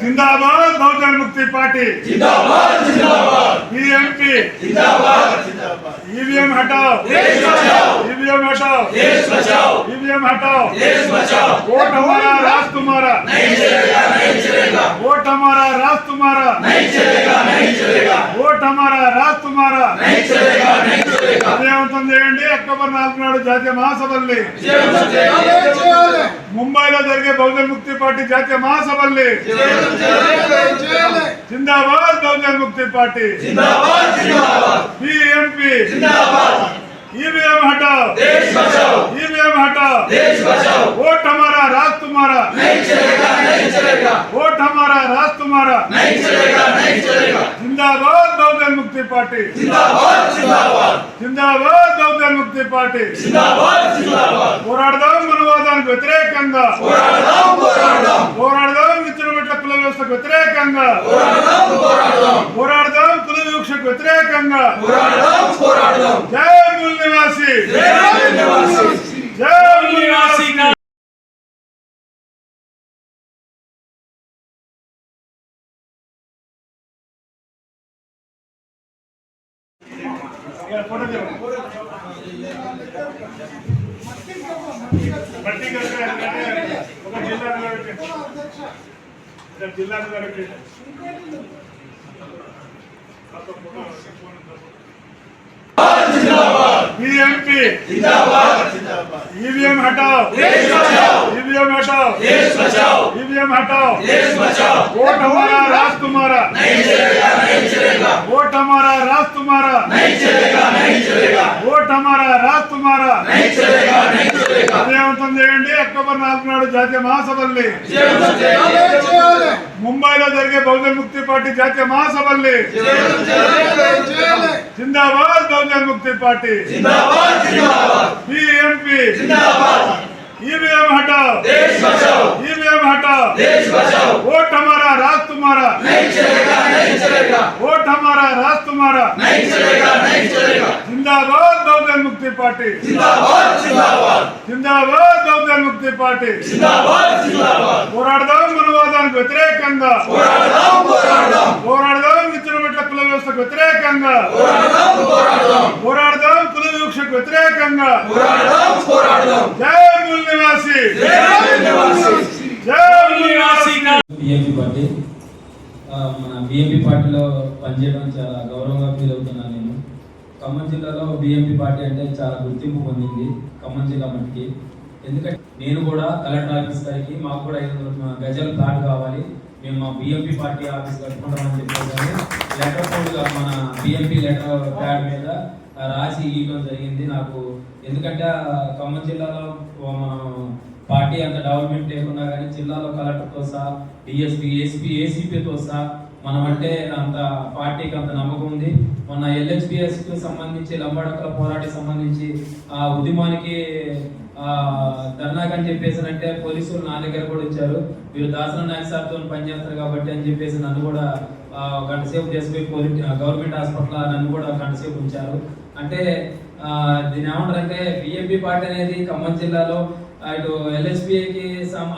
జిందాబాద్ Bahujan Mukti party जिंदाबाद जिंदाबाद BMP जिंदाबाद जिंदाबाद ईवीएम हटाओ देश बचाओ ईवीएम हटाओ देश बचाओ ईवीएम हटाओ देश बचाओ वोट हमारा राज तुम्हारा नहीं चलेगा नहीं चलेगा वोट हमारा राज तुम्हारा नहीं चलेगा नहीं चलेगा वोट हमारा राज तुम्हारा नहीं चलेगा नहीं चलेगा విజయవంతం చేయండి అక్టోబర్ నాలుగు నాడు జాతీయ మహాసభల్ని జరిగే బహుజన్ ముక్తి పార్టీ జాతీయ మహాసభల్ని జిందాబాద్ బహుజన్ ముక్తి పార్టీ जिंदाबाद जिंदाबाद बीएमपी जिंदाबाद ईवीएम हटाओ देश बचाओ ईवीएम हटाओ देश बचाओ वोट हमारा राज तुम्हारा नहीं चलेगा नहीं चलेगा वोट हमारा राज तुम्हारा नहीं चलेगा नहीं चलेगा जिंदाबाद बहुजन मुक्ति पार्टी जिंदाबाद जिंदाबाद జిందాబాద్ బహుజన్ ముక్తి పార్టీ जिंदाबाद जिंदाबाद పోరాడదాం మనవాదానికి వ్యతిరేకంగా పోరాడదాం పోరాడదాం పోరాడదాం విచ్చలమెట్ల కుల వ్యవస్థకు వ్యతిరేకంగా పోరాడదాం పోరాడదాం పోరాడదాం కుల వివక్షకు వ్యతిరేకంగా పోరాడదాం పోరాడదాం జై మూల్ నివాసి జై నివాసి జై మూల్ నివాసి ఫోటో తీయండి. బట్టి ईवीएम हटाओ। ईवीएम हटाओ। ईवीएम हटाओ देश बचाओ ईवीएम हटाओ देश बचाओ वोट हमारा राज तुम्हारा नहीं चलेगा नहीं चलेगा वोट हमारा राज तुम्हारा नहीं चलेगा नहीं चलेगा वोट हमारा राज तुम्हारा नहीं चलेगा नहीं चलेगा విజయవంతం చేయండి అక్టోబర్ నాలుగు నాడు జాతీయ మహాసభల్ని జయవంతం చేయాలి ముంబైలో జరిగే బహుజన్ ముక్తి పార్టీ జాతీయ మహాసభల్ని జయవంతం చేయాలి జిందాబాద్ బహుజన్ ముక్తి పార్టీ जिंदाबाद जिंदाबाद बीएमपी जिंदाबाद ईवीएम हटाओ देश बचाओ ईवीएम हटाओ देश बचाओ वोट हमारा राज तुम्हारा नहीं चलेगा नहीं चलेगा वोट हमारा राज तुम्हारा नहीं चलेगा नहीं चलेगा जिंदाबाद बहुजन मुक्ति पार्टी जिंदाबाद जिंदाबाद जिंदाबाद बहुजन मुक्ति पार्टी जिंदाबाद जिंदाबाद పోరాడదాం మనవాదానికి వ్యతిరేకంగా పోరాడదాం పోరాడదాం పోరాడదాం విచ్ఛిన్నమిట్ల కుల వ్యవస్థకు వ్యతిరేకంగా పోరాడదాం పోరాడదాం పోరాడదాం కుల వివక్షకు వ్యతిరేకంగా పోరాడదాం పోరాడదాం జై నివాసి. BMP party. మన బిఎంపీ పార్టీలో పనిచేయడం చాలా గౌరవంగా ఫీల్ అవుతున్నాను నేను. ఖమ్మం జిల్లాలో బిఎంపీ పార్టీ అంటే చాలా గుర్తింపు పొందింది ఖమ్మం జిల్లా మట్టికి. ఎందుకంటే నేను కూడా కలెక్టర్ ఆఫీస్ గారికి మాకు కూడా ఐదు వందల గజల ప్లాట్ కావాలి. మేము మా బిఎంపీ పార్టీ ఆఫీస్ కట్టుకుంటామని చెప్పారు కానీ లెటర్ కోడ్గా మన బిఎంపీ లెటర్ ప్యాడ్ మీద రాసి ఇవ్వడం జరిగింది. నాకు ఎందుకంటే ఖమ్మం జిల్లాలో పార్టీ అంత డెవలప్మెంట్ లేకున్నా కానీ జిల్లాలో కలెక్టర్తో సహా డిఎస్పీ ఎస్పీ ఏసీపీతో సహా మనం అంటే అంత పార్టీకి అంత నమ్మకం ఉంది. మొన్న ఎల్హెచ్పిఎస్కి సంబంధించి లంబాడకల పోరాటకి సంబంధించి ఆ ఉద్యమానికి ధర్నాకని ధర్నాకి చెప్పేసి అంటే పోలీసులు నా దగ్గర కూడా వచ్చారు. మీరు దాసన నాయక్ సార్తో పనిచేస్తారు కాబట్టి అని చెప్పేసి నన్ను కూడా గంట సేపు తీసుకుపోయి గవర్నమెంట్ హాస్పిటల్ నన్ను కూడా గంట సేపు ఉంచారు. అంటే ఆ, దీని ఏమంటారంటే బిఎంపీ పార్టీ అనేది ఖమ్మం జిల్లాలో ఇటు ఎల్ఎస్పికి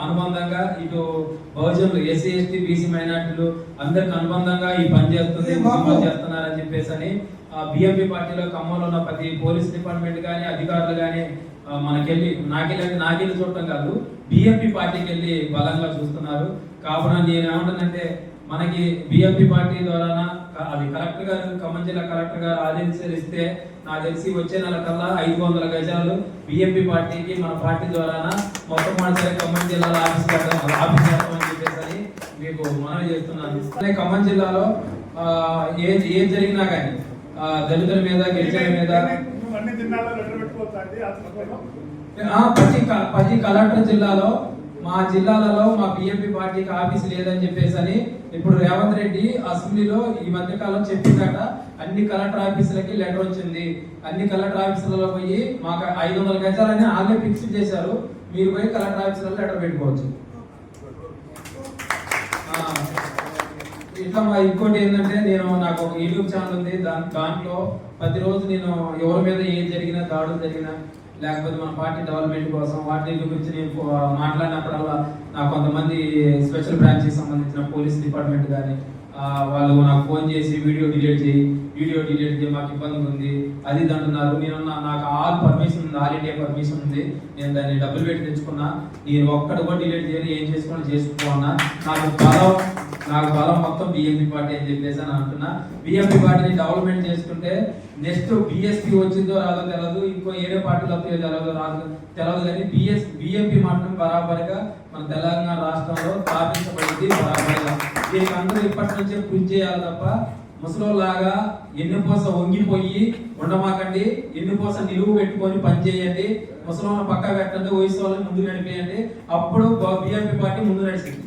అనుబంధంగా ఇటు బహుజనులు ఎస్సీ ఎస్టీ బీసీ మైనార్టీలు అందరికి అనుబంధంగా ఈ పని చేస్తుంది ఉద్యమాలు చేస్తున్నారని చెప్పేసి అని బిఎంపీ పార్టీలో ఖమ్మంలో ఉన్న ప్రతి పోలీస్ డిపార్ట్మెంట్ కానీ అధికారులు కానీ మనకెళ్ళి నాకెళ్ళి నాకెళ్ళి చూడటం కాదు బిఎంపీ పార్టీకి వెళ్ళి బలంగా చూస్తున్నారు. కావున నేను ఏమంటానంటే మనకి బిఎంపీ పార్టీ ద్వారా అది కలెక్టర్ గారు ఖమ్మం జిల్లా కలెక్టర్ గారు ఆదేశాలు ఇస్తే నాకు తెలిసి వచ్చే నెల కల్లా ఐదు వందల గజాలు బిఎంపీ పార్టీకి మన పార్టీ ద్వారా మొత్తం మనసరి ఖమ్మం జిల్లాలో ఆఫీస్ ఆఫీస్ కట్టమని చెప్పేసి అని మీకు మనవి చేస్తున్నాను. ఖమ్మం జిల్లాలో ఏ ఏం జరిగినా కానీ దళితుల మీద గిరిజనుల మీద ప్రతి ప్రతి కలెక్టర్ జిల్లాలో మా జిల్లాలలో మా బీఎంపీ పార్టీకి ఆఫీస్ లేదని చెప్పేసి అని ఇప్పుడు రేవంత్ రెడ్డి అసెంబ్లీలో ఈ మధ్యకాలం చెప్పిందట అన్ని కలెక్టర్ ఆఫీసులకి లెటర్ వచ్చింది. అన్ని కలెక్టర్ ఆఫీసులలో పోయి మాకు ఐదు వందల గజాలని ఆల్రెడీ ఫిక్స్ చేశారు. మీరు పోయి కలెక్టర్ ఆఫీసులలో లెటర్ పెట్టుకోవచ్చు. ఇట్లా మా ఇంకోటి ఏంటంటే నేను నాకు ఒక యూట్యూబ్ ఛానల్ ఉంది. దాని దాంట్లో ప్రతిరోజు నేను ఎవరి మీద ఏం జరిగినా దాడులు జరిగినా లేకపోతే మన పార్టీ డెవలప్మెంట్ కోసం వాటి గురించి నేను మాట్లాడినప్పుడల్లా నాకు కొంతమంది స్పెషల్ బ్రాంచ్కి సంబంధించిన పోలీస్ డిపార్ట్మెంట్ కానీ వాళ్ళు నాకు ఫోన్ చేసి వీడియో డిలీట్ చేయి వీడియో డిలీట్ మాకు ఇబ్బంది ఉంది. అది ఇది అంటున్నారు. నేను నాకు ఆల్ పర్మిషన్ ఉంది ఆల్ ఇండియా పర్మిషన్ ఉంది. నేను దాన్ని డబ్బులు పెట్టి తెచ్చుకున్నా. నేను ఒక్కడు కూడా డిలీట్ చేయాలి ఏం చేసుకుని చేసుకున్నా నాకు బలం నాకు బలం మొత్తం బిఎంపీ పార్టీ అని చెప్పేసి అని అంటున్నా. బిఎంపీ పార్టీని డెవలప్మెంట్ చేసుకుంటే నెక్స్ట్ బిఎస్పీ వచ్చిందో రాదో తెలియదు ఇంకో ఏరే పార్టీలు వస్తాయో తెలియదు రాదు. తెలియదు కానీ బిఎస్ బిఎంపీ మాత్రం బరాబరిగా మన తెలంగాణ రాష్ట్రంలో స్థాపించబడింది బరాబరిగా. దీనికి అందరూ ఇప్పటి నుంచే కృషి చేయాలి తప్ప ముసలోలాగా ఎన్నుపోస వంగిపోయి ఉండమాకండి ఎన్నుపోస నిలువు పెట్టుకొని పని చేయండి ముసలోళ్ళని పక్క పెట్టండి వయసు వాళ్ళని ముందు నడిపేయండి. అప్పుడు బిఎంపీ పార్టీ ముందు నడిచింది.